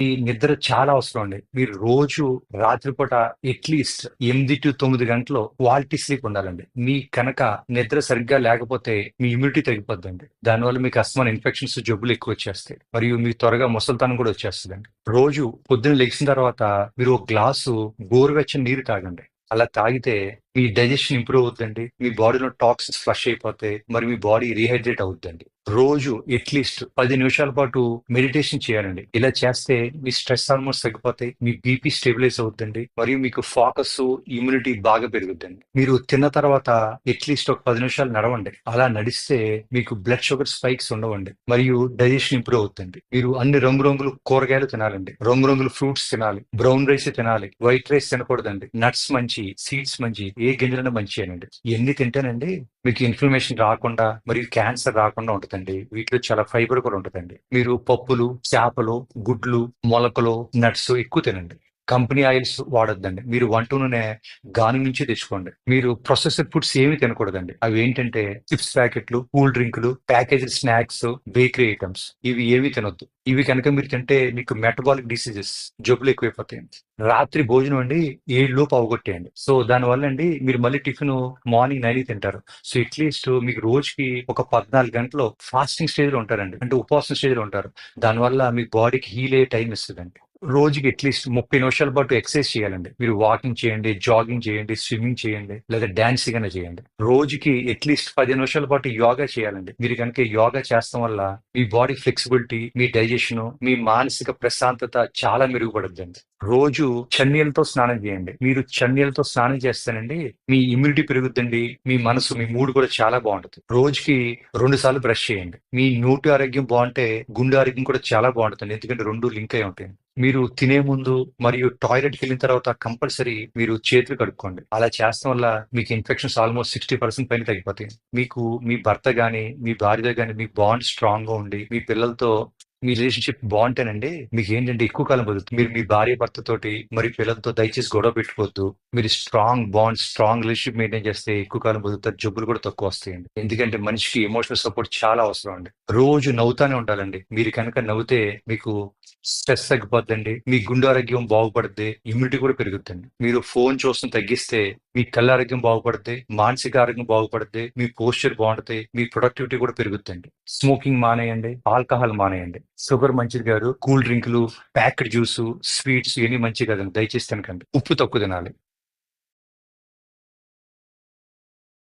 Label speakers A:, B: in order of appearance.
A: ఈ నిద్ర చాలా అవసరం అండి. మీరు రోజు రాత్రిపూట అట్లీస్ట్ ఎనిమిది టు తొమ్మిది గంటలు క్వాలిటీ స్లీప్ ఉండాలండి. మీ కనుక నిద్ర సరిగ్గా లేకపోతే మీ ఇమ్యూనిటీ తగ్గిపోద్దండి. దానివల్ల మీకు అస్మాన్ ఇన్ఫెక్షన్స్ జబ్బులు ఎక్కువ వచ్చేస్తాయి. మరియు మీ త్వరగా ముసలితనం కూడా వచ్చేస్తుందండి. రోజు పొద్దున లెగిసిన తర్వాత మీరు ఒక గ్లాసు గోరువెచ్చని నీరు తాగండి. అలా తాగితే మీ డైజెషన్ ఇంప్రూవ్ అవుతుందండి మీ బాడీలో టాక్సిన్స్ ఫ్లష్ అయిపోతాయి మరి మీ బాడీ రీహైడ్రేట్ అవుతుందండి రోజు అట్లీస్ట్ పది నిమిషాల పాటు మెడిటేషన్ చేయాలండి. ఇలా చేస్తే మీ స్ట్రెస్ హార్మోన్స్ తగ్గిపోతాయి మీ బీపీ స్టెబిలైజ్ అవుతుందండి మరియు మీకు ఫోకస్ ఇమ్యూనిటీ బాగా పెరుగుద్దండి. మీరు తిన్న తర్వాత అట్లీస్ట్ ఒక పది నిమిషాలు నడవండి. అలా నడిస్తే మీకు బ్లడ్ షుగర్ స్పైక్స్ ఉండవండి మరియు డైజెషన్ ఇంప్రూవ్ అవుతుంది మీరు అన్ని రంగురంగులు కూరగాయలు తినాలండి. రంగురంగులు ఫ్రూట్స్ తినాలి బ్రౌన్ రైస్ తినాలి వైట్ రైస్ తినకూడదండి. నట్స్ మంచి సీడ్స్ మంచి ఏ గింజలైనా మంచి అనండి ఇవన్నీ తింటేనండి మీకు ఇన్ఫ్లమేషన్ రాకుండా మరియు క్యాన్సర్ రాకుండా ఉంటుందండి. వీటిలో చాలా ఫైబర్ కూడా ఉంటుందండి. మీరు పప్పులు చేపలు గుడ్లు మొలకలు నట్స్ ఎక్కువ తినండి. కంపెనీ ఆయిల్స్ వాడొద్దండి. మీరు వంట నూనె గాని నుంచి తెచ్చుకోండి. మీరు ప్రొసెసర్ ఫుడ్స్ ఏమి తినకూడదండి. అవి ఏంటంటే చిప్స్ ప్యాకెట్లు కూల్ డ్రింకులు ప్యాకేజ్డ్ స్నాక్స్ బేకరీ ఐటమ్స్. ఇవి ఏవి తినొద్దు. ఇవి కనుక మీరు తింటే మీకు మెటబాలిక్ డిసీజెస్ జబ్బులు ఎక్కువైపోతాయండి రాత్రి భోజనం అండి ఏడు లోపు అవగొట్టేయండి సో దానివల్ల అండి మీరు మళ్ళీ టిఫిన్ మార్నింగ్ నైన్ తింటారు. సో అట్లీస్ట్ మీకు రోజుకి ఒక పద్నాలుగు గంటలు ఫాస్టింగ్ స్టేజ్లో ఉంటారండి. అంటే ఉపవాసం స్టేజ్లో ఉంటారు. దానివల్ల మీ బాడీకి హీల్ అయ్యే టైం ఇస్తుందండి. రోజుకి అట్లీస్ట్ ముప్పై నిమిషాల పాటు ఎక్సర్సైజ్ చేయాలండి. మీరు వాకింగ్ చేయండి జాగింగ్ చేయండి స్విమ్మింగ్ చేయండి లేదా డాన్సింగ్ అయినా చేయండి. రోజుకి అట్లీస్ట్ పది నిమిషాల పాటు యోగా చేయాలండి. మీరు కనుక యోగా చేస్తాం వల్ల మీ బాడీ ఫ్లెక్సిబిలిటీ మీ డైజెషన్ మీ మానసిక ప్రశాంతత చాలా మెరుగుపడుతుంది రోజు చన్నీలతో స్నానం చేయండి. మీరు చన్నీలతో స్నానం చేస్తానండి మీ ఇమ్యూనిటీ పెరుగుతుందండి మీ మనసు మీ మూడు కూడా చాలా బాగుంటుంది. రోజుకి రెండు సార్లు బ్రష్ చేయండి. మీ నోటి ఆరోగ్యం బాగుంటే గుండె ఆరోగ్యం కూడా చాలా బాగుంటుంది. ఎందుకంటే రెండు లింక్ అయి ఉంటాయి మీరు తినే ముందు మరియు టాయిలెట్కి వెళ్ళిన తర్వాత కంపల్సరీ మీరు చేతులు కడుక్కోండి. అలా చేస్తాం వల్ల మీకు ఇన్ఫెక్షన్స్ ఆల్మోస్ట్ సిక్స్టీ పర్సెంట్ పైన తగ్గిపోతాయి. మీకు మీ భర్త గాని మీ భార్య గాని మీ బాండ్ స్ట్రాంగ్గా ఉండి మీ పిల్లలతో మీ రిలేషన్షిప్ బాగుంటేనండి మీకు ఏంటంటే ఎక్కువ కాలం బతుకుతుంది. మీరు మీ భార్య భర్త తోటి మరి పిల్లలతో దయచేసి గొడవ పెట్టుకోవద్దు. మీరు strong bond strong relationship maintain చేస్తే ఎక్కువ కాలం బతుకుతారు. జబ్బులు కూడా తక్కువ వస్తాయండి. ఎందుకంటే మనిషికి ఎమోషనల్ సపోర్ట్ చాలా అవసరం అండి. రోజు నవ్వుతానే ఉండాలండి. మీరు కనుక నవ్వుతే మీకు స్ట్రెస్ తగ్గిపోద్దండి మీ గుండె ఆరోగ్యం బాగుపడుద్ది ఇమ్యూనిటీ కూడా పెరుగుతుంది మీరు ఫోన్ చూసిన తగ్గిస్తే మీ కళ్ళ ఆరోగ్యం బాగుపడుద్ది మానసిక ఆరోగ్యం బాగుపడుద్ది మీ పోస్చర్ బాగుంటుంది మీ ప్రొడక్టివిటీ కూడా పెరుగుతుంది స్మోకింగ్ మానేయండి ఆల్కహాల్ మానేయండి. షుగర్ మంచిది కాదు కూల్ డ్రింకులు ప్యాక్డ్ జ్యూస్ స్వీట్స్ ఇవన్నీ మంచిది కదండి దయచేసి తినకండి. ఉప్పు తక్కువ తినాలి.